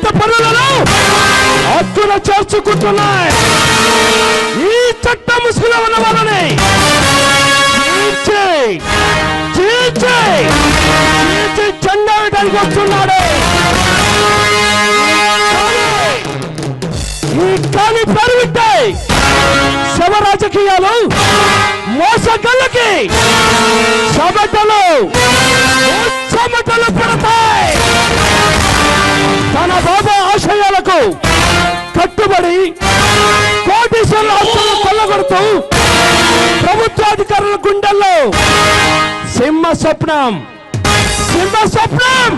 జీవిత పనులను హక్కున చేర్చుకుంటున్నాయి. ఈ చట్ట ముసుగులో ఉన్న వాళ్ళని జెండా వేయడానికి వస్తున్నాడు. ఈ కాని పెరుగుతే శవ రాజకీయాలు మోసగళ్ళకి సబటలు చెమటలు పడతాయి. తన బాబా ఆశయాలకు కట్టుబడి కోటీశ్వరుల ఆస్తులను కొల్లగొడుతూ ప్రభుత్వాధికారుల గుండెల్లో సింహ స్వప్నం సింహ స్వప్నం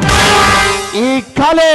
ఈ కలే!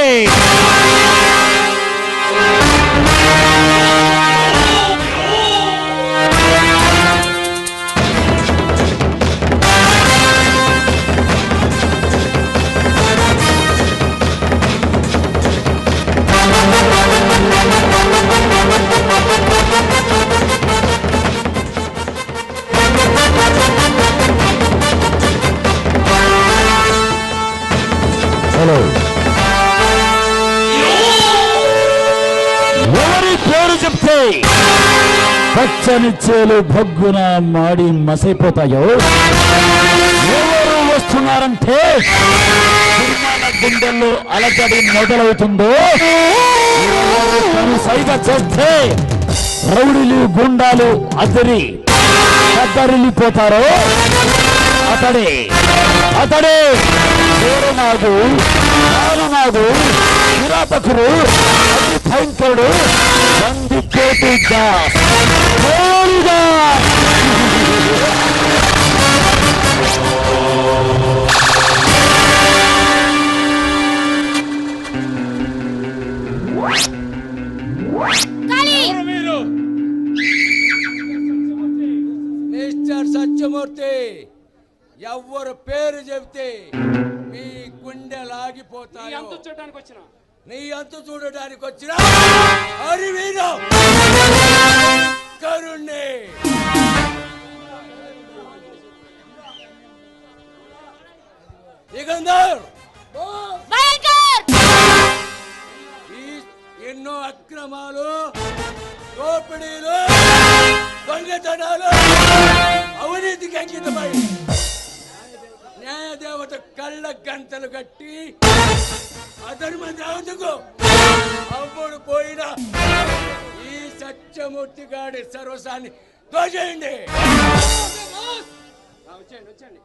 పచ్చని చేలు భగ్గున మాడి మసైపోతాయో? ఎవరు వస్తున్నారంటే గుండెల్లో అలజడి మొదలవుతుందో? ఎవరు తను సైగ చేస్తే రౌడీలు గుండాలు అద్దరి కద్దరిల్లిపోతారో అతడే అతడే నాగు నాగు కిరాతకుడు భయంకరుడు కాళీ! మీరు? మిస్టర్ సత్యమూర్తి ఎవ్వరు పేరు చెబితే మీ గుండె లాగిపోతాయి. చూడడానికి వచ్చిన? నీ అంతు చూడడానికి వచ్చిన హరివీరు కరుణ్ణి ఎన్నో అక్రమాలు దోపిడీలు దొంగతనాలు అవినీతికి అంకితమై న్యాయదేవత కళ్ళ గంటలు కట్టి అధర్మ దేవతకు అమ్ముడు పోయిన ఈ సత్యమూర్తి గాడి సర్వసాన్ని దోచేయండి వచ్చేయండి!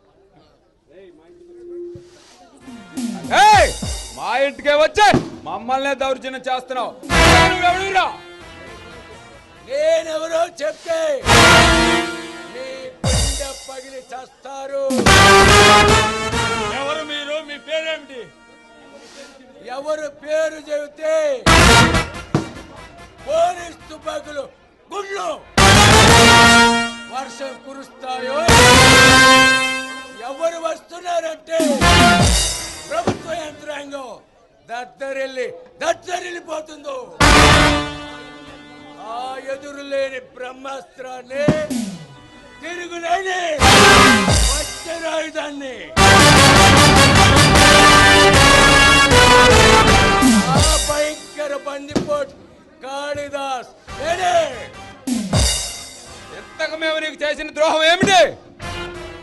మా ఇంటికే వచ్చే మమ్మల్నే దౌర్జన్యం చేస్తున్నావు నువ్వెవడురా? నేనెవరో చెప్తే పగిలి చస్తారు ఎవరు పేరు చెబితే పోలీస్ తుపాకులు గుళ్ళు వర్షం కురుస్తాయో? ఎవరు వస్తున్నారంటే ప్రభుత్వ యంత్రాంగం. దద్దరిల్లి దద్దరిల్లిపోతుందో. ఆ ఎదురు లేని బ్రహ్మాస్త్రాన్ని తిరుగులేని వజ్రాయుధాన్ని భయంకర బందిపోట్ కాళిదాస్. ఇంతకు మేము నీకు చేసిన ద్రోహం ఏమిటి?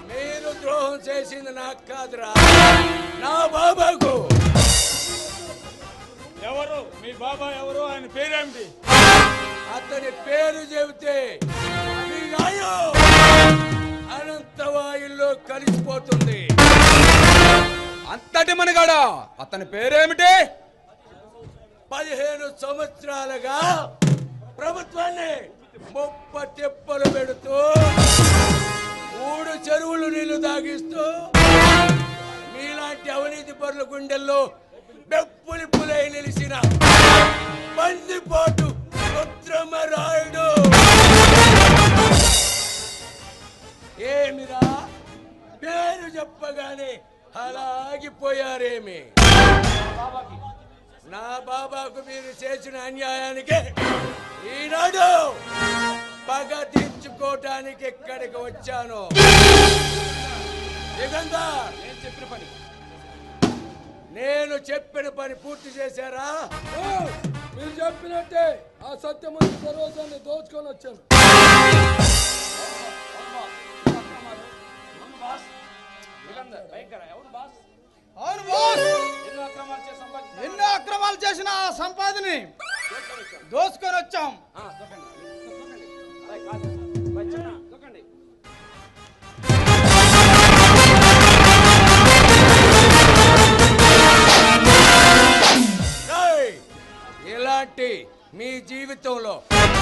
మీరు ద్రోహం చేసింది నాకు కాదురా. నా బాబాకు. ఎవరు? మీ బాబా ఎవరు? ఆయన పేరేమిటి? అతని పేరు చెబితే మీ ఆయు అనంత వాయుల్లో కలిసిపోతుంది. అంతటి మనగాడా. అతని పేరేమిటి? పదిహేను సంవత్సరాలుగా ప్రభుత్వాన్ని ముప్ప తిప్పలు పెడుతూ మూడు చెరువులు నీళ్ళు తాగిస్తూ మీలాంటి అవినీతి పరుల గుండెల్లో బెప్పులి పులై నిలిచిన బందిపోటు రుద్రమరాయుడు. ఏమిరా? పేరు చెప్పగానే అలాగిపోయారేమి నా బాబాకు మీరు చేసిన అన్యాయానికి ఈనాడు పగ తీర్చుకోవటానికి ఇక్కడికి వచ్చాను? చెప్పిన పని. నేను చెప్పిన పని పూర్తి చేశారా? మీరు చెప్పినట్టే ఆ సత్యమంతి సర్వస్వాన్ని దోచుకొని వచ్చాను. అవును బాస్! ఎన్నో అక్రమాలు చేసిన ఆ సంపాదని దోసుకొని వచ్చాం! ఇలాంటి మీ జీవితంలో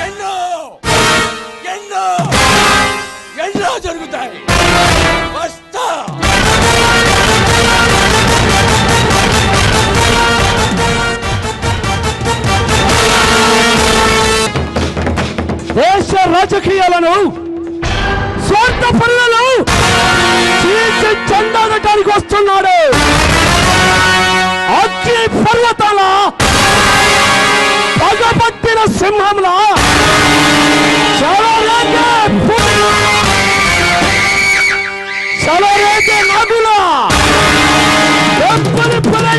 ఎన్నో ఎన్నో ఎన్నో జరుగుతాయి. వస్తా! రాజకీయాలను స్వార్థ పనులను చీల్చి చెండాడటానికి వస్తున్నాడు. అగ్ని పర్వతాల పగబట్టిన సింహంలా చలరేగే పు-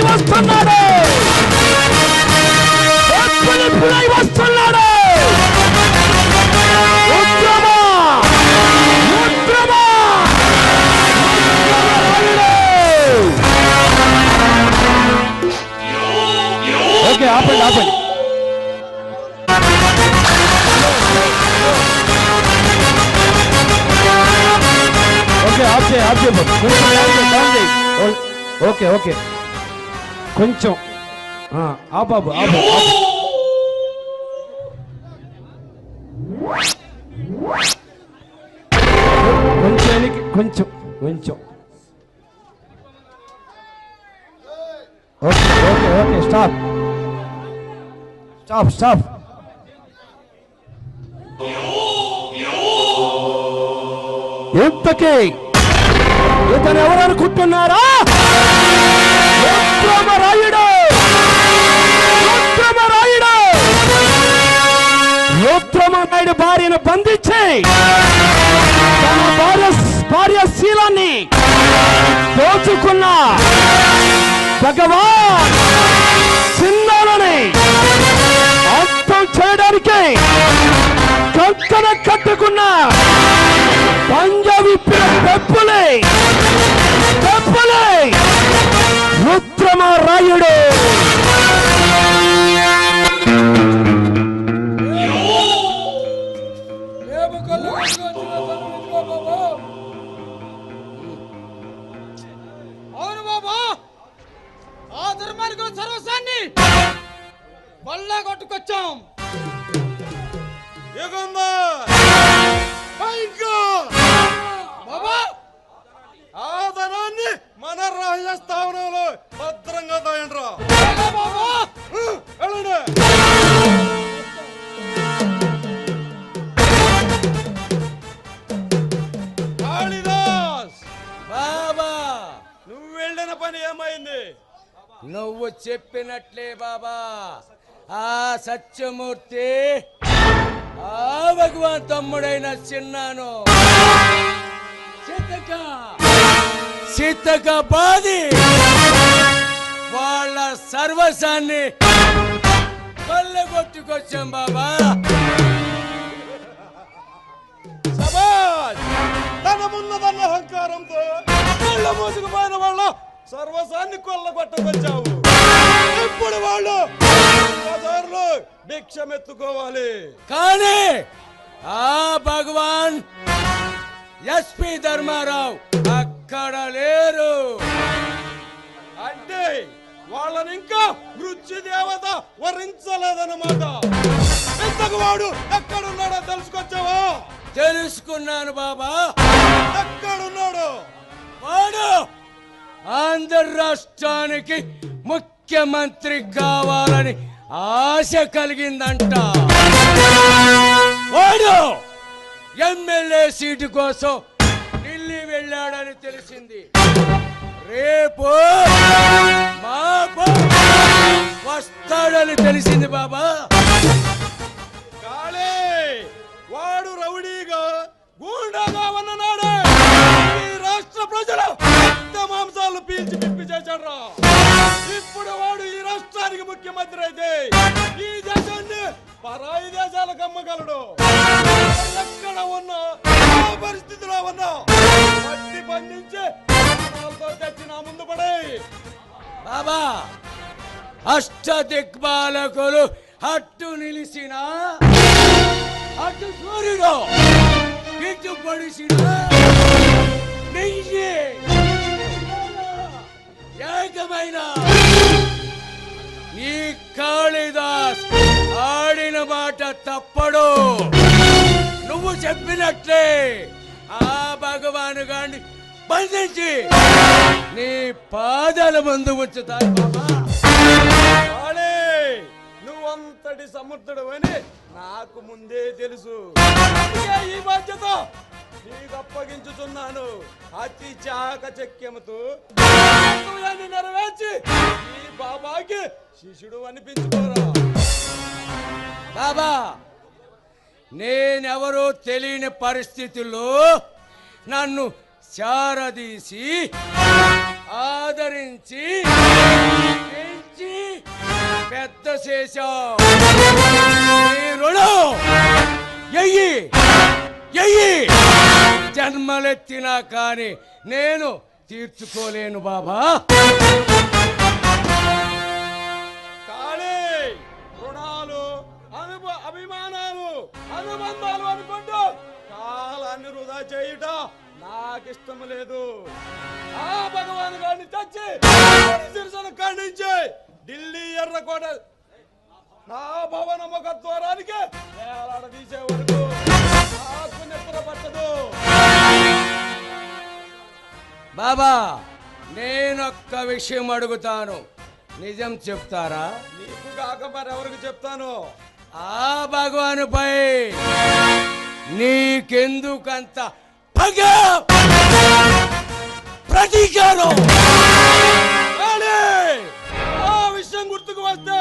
వస్తున్నాడు. ఆపండి ఆపండి. ఓకే ఆఫ్ చేయి ఆఫ్ చేయి కొంచెం డౌన్ చేయి. Okay okay. కొంచెం. ఆ, బాబు ఆ బాబు ఆపు. కొంచెం కొంచెం కొంచెం. Okay okay okay stop. Stop stop ఇంతకీ ఇతను ఎవరు అనుకుంటున్నారా? రాయుడు! రుద్రమరాయుడు రుద్రమరాయుడు భార్యను బంధించి తన భార్య భార్య శీలాన్ని దోచుకున్న భగవాన్ చిన్న చేయడానికి కంకణ కట్టుకున్న పంజవిప్పిన పెప్పులే పెప్పులే. రుద్రమ రాయుడు మేము కళ్ళు మూసుకొని వచ్చిన బాబా! ఆ ధనాన్ని మన రహస్య స్థావరంలో భద్రంగా దాయండ్రా. బాబా వెళ్ళండి. కాళిదాస్! బాబా! నువ్వు వెళ్ళిన పని ఏమైంది? నువ్వు చెప్పినట్లే బాబా. ఆ సత్యమూర్తి ఆ భగవాన్ తమ్ముడైన చిన్నాను. సీతక సీతక బాది. వాళ్ళ సర్వసాన్ని కొల్లగొట్టుకొచ్చాం బాబా. సబాష్. తన ముందదన్న అహంకారంతో కళ్ళ మోసుకుపోయిన వాళ్ళ సర్వసాన్ని కొల్లగొట్టకొచ్చావు. ఇప్పుడు వాళ్ళు భిక్షమెత్తుకోవాలి. కానీ ఆ భగవాన్ ఎస్పి ధర్మారావు అక్కడ లేరు. అంటే వాళ్ళని ఇంకా మృత్యు దేవత వరించలేదన్నమాట. ఇంతకు వాడు ఎక్కడున్నాడో తెలుసుకొచ్చావా? తెలుసుకున్నాను బాబా. ఎక్కడున్నాడు? వాడు ఆంధ్ర రాష్ట్రానికి ముఖ్యమంత్రి కావాలని ఆశ కలిగిందంట. వాడు ఎమ్మెల్యే సీటు కోసం ఢిల్లీ వెళ్ళాడని తెలిసింది. రేపు మాపు వస్తాడని తెలిసింది బాబా. కాళే వాడు రౌడీగా గూండాగా ఉన్ననాడు. ఈ రాష్ట్ర ప్రజలు మాంసాలు పీల్చి పిప్పి చేశాడు ముఖ్యమంత్రి అయితే ఈ దేశాన్ని పరాయి దేశాలకు అమ్మగలడు ఎక్కడ ఉన్నా పరిస్థితిలో ఉన్నా పట్టి పండించి తెచ్చి నా ముందు పడే బాబా అష్ట దిక్పాలకులు అట్టు నిలిచిన అటు సూర్యుడు ఇటు పడిసిన నెయ్యి. ఏకమైన ఈ కాళిదాస్ ఆడిన మాట తప్పడు. నువ్వు చెప్పినట్లే. ఆ భగవాను గాని బంధించి నీ పాదాల ముందు ఉంచుతాను నువ్వంతటి సముద్రుడు అని నాకు ముందే తెలుసు. ఈ బాధ్యత నీకు అప్పగించుతున్నాను అతి చాకచక్యముతో నెరవేర్చి ఈ బాబాకి శిష్యుడు అనిపించుకోరా. బాబా నేనెవరో తెలియని పరిస్థితుల్లో నన్ను చారదీసి ఆదరించి పెంచి పెద్ద చేశావు. రుణం ఎయ్యి ఎయ్యి. జన్మలెత్తినా కానీ నేను తీర్చుకోలేను బాబా. నాకు ఇష్టం లేదు. ఆ భగవాన్ గారిని తెచ్చి శిరసను ఖండించి ఢిల్లీ ఎర్రకోట నా భవన ముఖ ద్వారానికి వేలాడదీసే వరకు నాకు నిద్ర పట్టదు. బాబా నేనొక్క విషయం అడుగుతాను. నిజం చెప్తారా? నీకు కాక మరెవరికి చెప్తాను? ఆ భగవానుపై నీకెందుకంత పగ ప్రతీకారం! ఆ విషయం గుర్తుకు వస్తే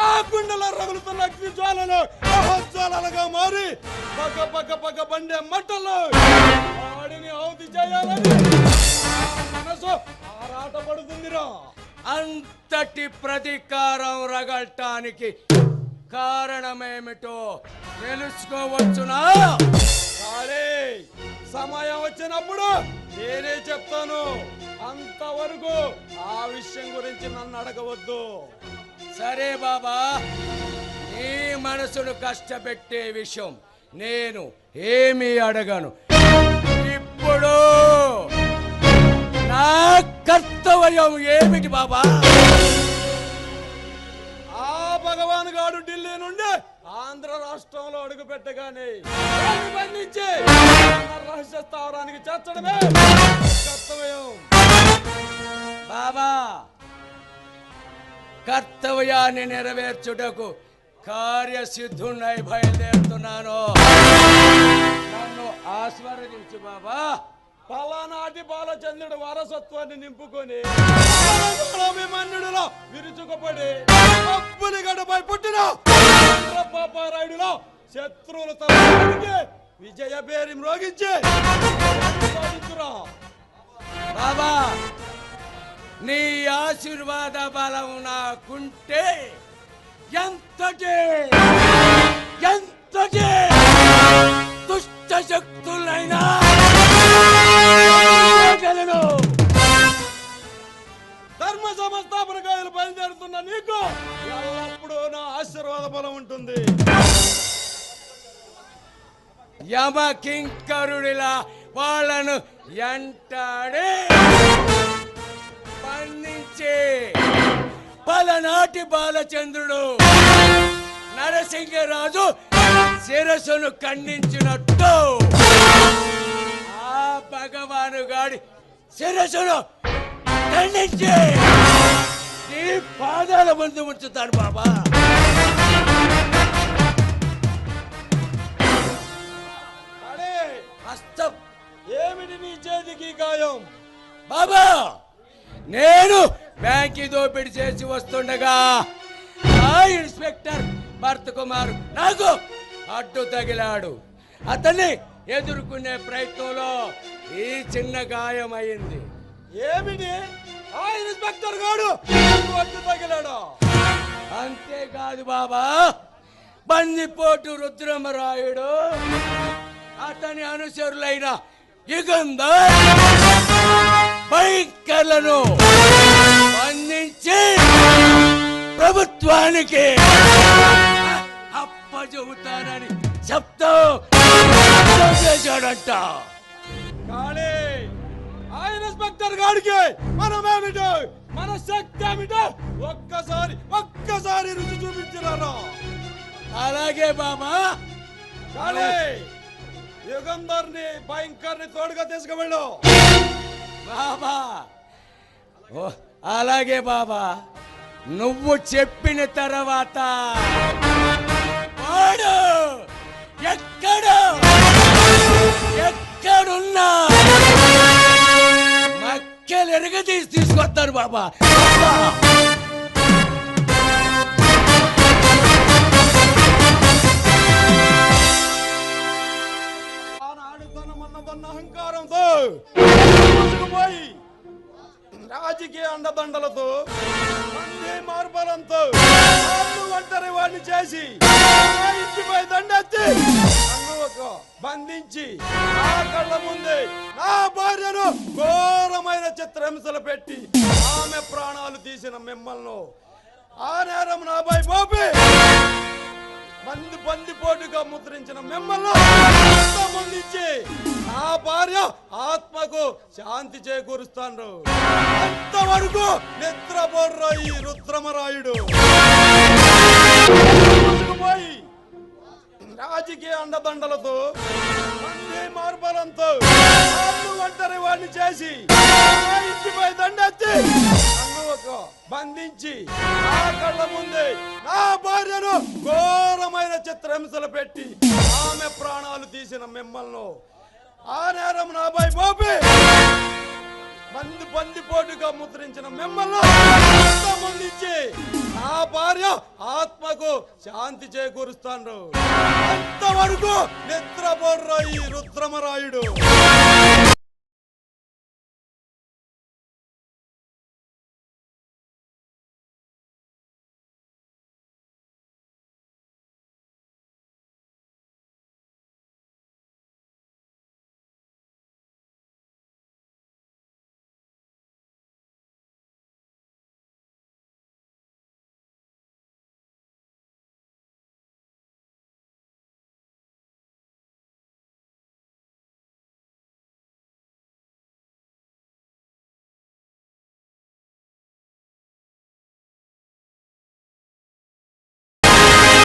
ఆ గుండెలో రగులుతున్న అగ్ని జ్వాలలు జ్వాలలుగా మారి పక్క పక్క పక్క బండే మంటలు వాడిని ఆవుతి చేయాలని మనసు ఆరాటపడుతుందిరా. అంతటి ప్రతీకారం రగల్టానికి కారణమేమిటో తెలుసుకోవచ్చునా? సమయం వచ్చినప్పుడు నేనే చెప్తాను. అంతవరకు ఆ విషయం గురించి నన్ను అడగవద్దు. సరే బాబా నీ మనసును కష్టపెట్టే విషయం నేను ఏమీ అడగను. ఇప్పుడు నా కర్తవ్యం ఏమిటి బాబా? ఆ భగవాన్ గారు ఢిల్లీ నుండి ఆంధ్ర రాష్ట్రంలో అడుగు పెట్టగానే బంధించి రహస్య స్థావరానికి చేర్చడమే కర్తవ్యం. బాబా కర్తవ్యాన్ని నెరవేర్చుటకు కార్యసిద్ధున్నై బయలుదేరుతున్నాను. నన్ను ఆశీర్వదించు బాబా. పలానాటి బాలచంద్రుడు వారసత్వాన్ని నింపుకొని అభిమన్యుడిలో విరుచుకుపడి అప్పుని గడపై పుట్టిన పాపారాయుడిలో శత్రువులు తలకి విజయ పేరు మ్రోగించి బాబా నీ ఆశీర్వాద బలం నాకుంటే ఎంతటి ఎంతటి దుష్ట శక్తులైనా చేయగలను. సంస్థాపన కాయలు బయలుదేరుతున్న నీకు ఎల్లప్పుడూ నా ఆశీర్వాద బలం ఉంటుంది. యమ కింకరుడిలా వాళ్ళను ఎంటాడే పండించే పలనాటి బాలచంద్రుడు నరసింహరాజు శిరస్సును ఖండించినట్టు. ఆ భగవాను గాడి శిరస్సును ఖండించి. నీ పాదాల ముందు ఉంచుతాను బాబా. హస్తం ఏమిటి నీ చేతికి గాయం? బాబా నేను బ్యాంకి దోపిడీ చేసి వస్తుండగా ఆ ఇన్స్పెక్టర్ భర్త కుమార్ నాకు అడ్డు తగిలాడు. అతన్ని ఎదుర్కొనే ప్రయత్నంలో ఈ చిన్న గాయం అయింది ఏమిటి? ఆ ఇన్స్పెక్టర్ గాడు. నీకు తగిలాడు. అంతేకాదు బాబా బందిపోటు రుద్రమరాయుడు అతని అనుచరులైన యుగంధ బైకర్లను బంధించి ప్రభుత్వానికి అప్పచెబుతానని చెప్తూ చేశాడంట. కానీ ఆయన ఇన్స్పెక్టర్ గాడికి మనమేమిటో? మన శక్తి ఏమిటో? ఒక్కసారి ఒక్కసారి రుచి చూపించినారా? అలాగే బాబా. కానీ యుగంధర్ని భయంకర్ని తోడుగా తీసుకువెళ్ళు. బాబా. ఓ అలాగే బాబా. నువ్వు చెప్పిన తర్వాత మక్కలు ఎరగదీసి తీసుకొస్తారు బాబా. ఆనాడు తన మన్నదన్న అహంకారంతో పోయి రాజకీయ అండదండలతో మంది మార్బలంతో వాళ్ళు ఒంటరి వాడిని చేసి ఆ ఇంటిపై దండెత్తి నన్ను బంధించి నా కళ్ళ ముందే నా భార్యను ఘోరమైన చిత్రహింసలు పెట్టి ఆమె ప్రాణాలు తీసిన మిమ్మల్ని ఆ నేరం నాపై మోపి మంది బందిపోటుగా ముద్రించిన మిమ్మల్ని నా భార్య ఆత్మకు శాంతి చేకూరుస్తాను అంతవరకు నిద్రపోర్ర ఈ రుద్రమరాయుడు? పోయి రాజకీయ అండదండలతో మందే మార్బలంతో ఒంటరి వాడిని చేసి ఇంటిపై దండెత్తి బంధించి నా కళ్ళ ముందే నా భార్యను ఘోరమైన చిత్రహింసలు పెట్టి ఆమె ప్రాణాలు తీసిన మిమ్మల్ని ఆ నేరం నాపై మోపి బంది బందిపోటుగా ముద్రించిన మిమ్మల్ని ఆ నా భార్య ఆత్మకు శాంతి చేకూరుస్తాను. అంతవరకు నిద్రపోర్రా ఈ రుద్రమరాయుడు.